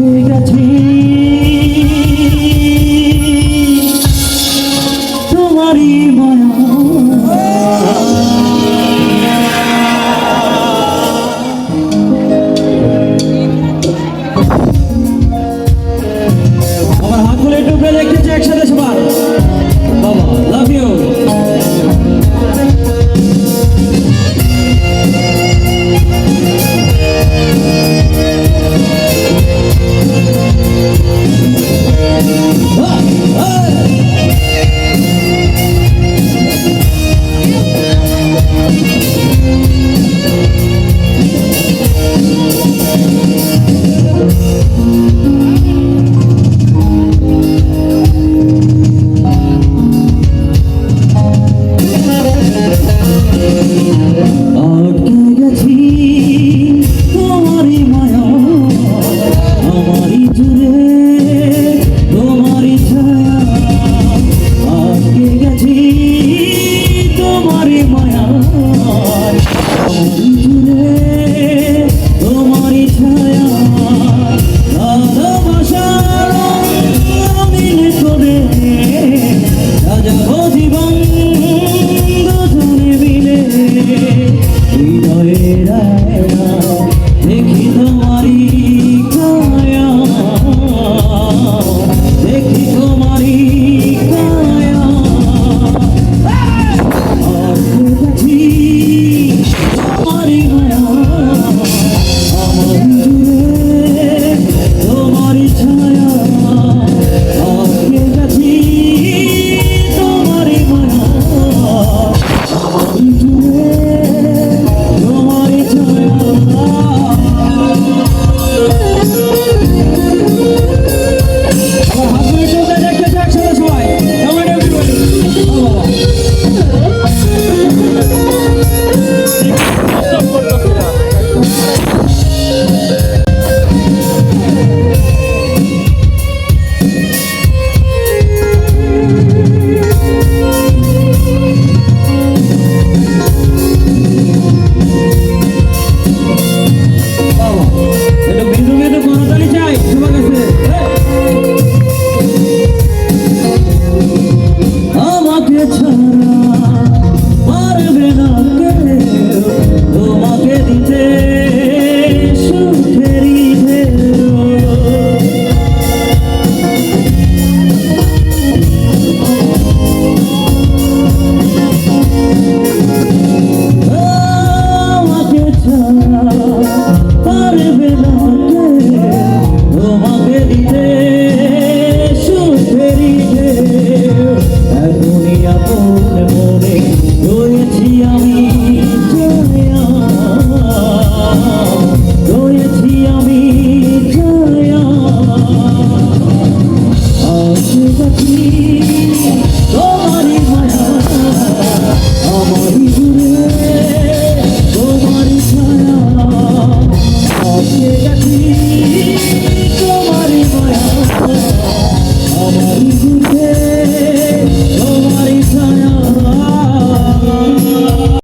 Take a dream. মনে মনে রয়েছি আমি রয়েছি আমি তোমারই মায়া আমারই দূরে।